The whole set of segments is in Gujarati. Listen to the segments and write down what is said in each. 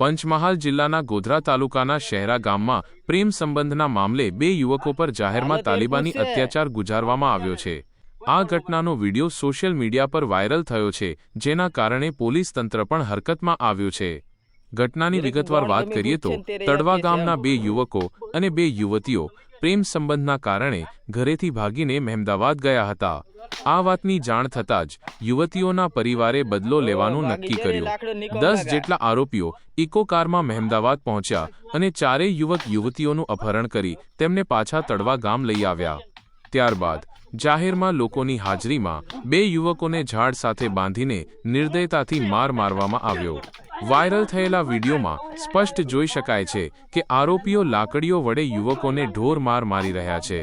પંચમહાલ જિલ્લાના ગોધરા તાલુકાના શહેરા ગામમાં પ્રેમ સંબંધના મામલે બે યુવકો પર જાહેરમાં તાલિબાની અત્યાચાર ગુજારવામાં આવ્યો છે. આ ઘટનાનો વિડિયો સોશિયલ મીડિયા પર વાયરલ થયો છે જેના કારણે પોલીસ તંત્ર પણ હરકતમાં આવ્યું છે. ઘટનાની વિગતવાર વાત કરીએ તો તડવા ગામના બે યુવકો અને બે યુવતીઓ પ્રેમ સંબંધના કારણે ઘરેથી ભાગીને મહેમદાવાદ ગયા હતા. આ વાતની જાણ થતાં જ યુવતીઓના પરિવારે બદલો લેવાનું નક્કી કર્યું. દસ જેટલા આરોપીઓ ઇકો કારમાં મહેમદાવાદ પહોંચ્યા અને ચારેય યુવક યુવતીઓનું અપહરણ કરી તેમને પાછા તડવા ગામ લઈ આવ્યા. ત્યારબાદ જાહેરમાં લોકોની હાજરીમાં બે યુવકોને ઝાડ સાથે બાંધીને નિર્દયતાથી માર મારવામાં આવ્યો. વાયરલ થયેલા વિડીયોમાં સ્પષ્ટ જોઈ શકાય છે કે આરોપીઓ લાકડીઓ વડે યુવકોને ઢોર માર મારી રહ્યા છે.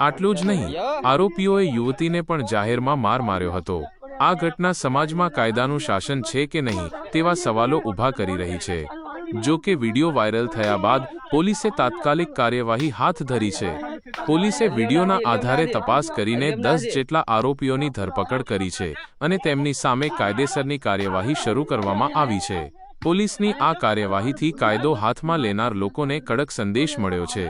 આટલું જ નહીં, આરોપીઓએ યુવતીને પણ જાહેરમાં માર માર્યો હતો. આ ઘટના સમાજમાં કાયદાનું શાસન છે કે નહીં તેવા સવાલો ઊભા કરી રહી છે. જો કે વીડિયો વાયરલ થયા બાદ પોલીસે તાત્કાલિક કાર્યવાહી હાથ ધરી છે. પોલીસે વિડીયોના આધારે તપાસ કરીને દસ જેટલા આરોપીઓની ધરપકડ કરી છે અને તેમની સામે કાયદેસરની કાર્યવાહી શરૂ કરવામાં આવી છે. પોલીસની આ કાર્યવાહીથી કાયદો હાથમાં લેનાર લોકોને કડક સંદેશ મળ્યો છે.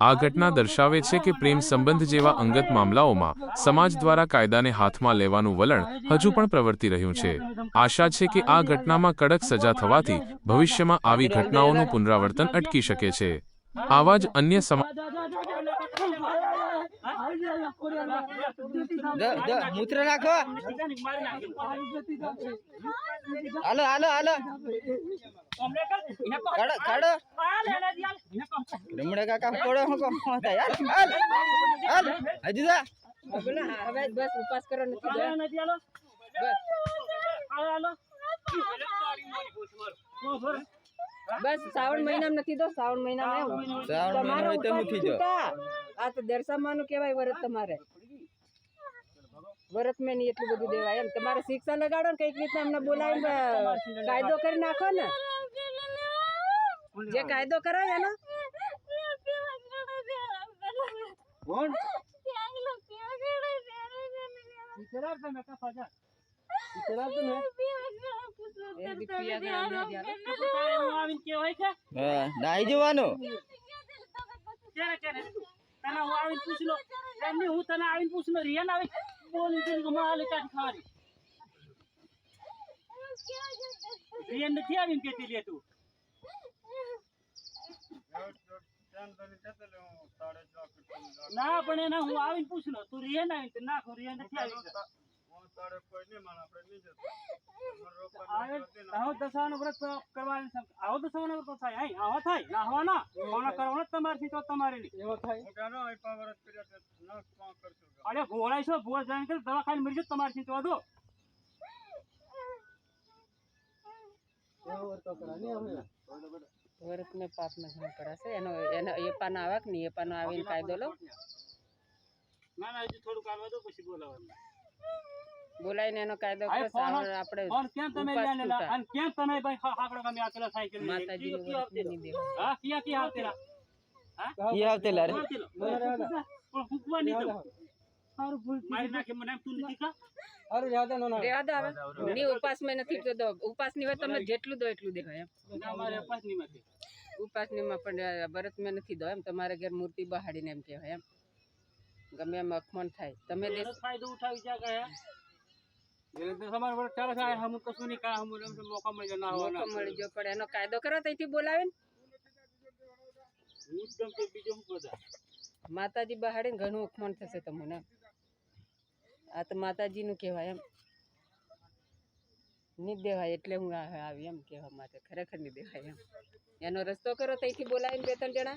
આ ઘટના દર્શાવે છે કે પ્રેમ સંબંધ જેવા અંગત મામલાઓમાં સમાજ દ્વારા કાયદાને હાથમાં લેવાનું વલણ હજુ પણ પ્રવર્તી રહ્યું છે. આશા છે કે આ ઘટનામાં કડક સજા થવાથી ભવિષ્યમાં આવી ઘટનાઓનું પુનરાવર્તન અટકી શકે છે. આવા જ અન્ય સમા મૂત્ર નાખો. હાલો હાલો હાલો. કાઢો કાઢો. રમણે કાકા પડો હું કહું હું થાય. હાલ હાલ હાલ. હજી જા. હવે બસ ઉપાસ કરો નથી દો. બસ શ્રાવણ મહિનામાં નથી દો શ્રાવણ મહિનામાં. શ્રાવણ મહિનો તો હું થઈ આ તો દરસામાનું કહેવાય વરત તમારે વરત મેં એટલું બધું દેવાય એમ તમારે શિક્ષા લગાડો ને કંઈક રીતના એમને બોલાવીને કાયદો કરી નાખો ને જે કાયદો કરાય એનો કોણ એ બી પિયા ગયા ને જ્યારે. હા નાઈ જવાનું. ના પણ એના હું આવીને પૂછ લો તું રિયન આવી નાખું નાખો રિયન નથી આવી. આવે આવો દસવાનો વ્રત કરવાની આવો દસવાનો વ્રત થાય. અહીં આવો થાય. ના કોના કરવાનો તમારથી તો તમારે નહીં. એવો થાય. અરે ઘોડાય છો ભોળ જાણ કે દવાખાને મરી જાય તમારથી તો દો વરત પાપ ન કરાશે. એનો એનો એ પાનો આવે કે નહીં એ પાનો આવીને કાયદો લો ના ના હજી થોડુંક આવવા દો પછી બોલાવાનું બોલાવીને એનો કાયદો આપણે ફોન ક્યાં તમે ઉપાસ લેલા? અને તમે ભાઈ સાયકલ કયો-. હા ક્યાં આવતેલા પણ નહીં દઉં. મારી નાખે મને તું નથી ની મેં નથી તો દો ઉપાસની હોય તમે જેટલું દો એટલું દેવાય એમ. ના, મારે અપાસની માંથી. ઉપાસની માં પણ ભરત મેં નથી દો એમ. તમારે ઘેર મૂર્તિ બહાડીને એમ કહેવાય એમ. ગમે એમ અખમણ થાય. તમે દેશ ફાયદો ઉઠાવી ગયા. માતાજી બહાડે ઘણું અખમણ થશે તમને આ તો માતાજી નું કહેવાય એમ. નહીં દેવાય એટલે હું આવી એમ કહેવા માટે. ખરેખર નહીં દેવાય એમ. એનો રસ્તો કરો ત્યાંથી બોલાવીને બે ત્રણ જણા?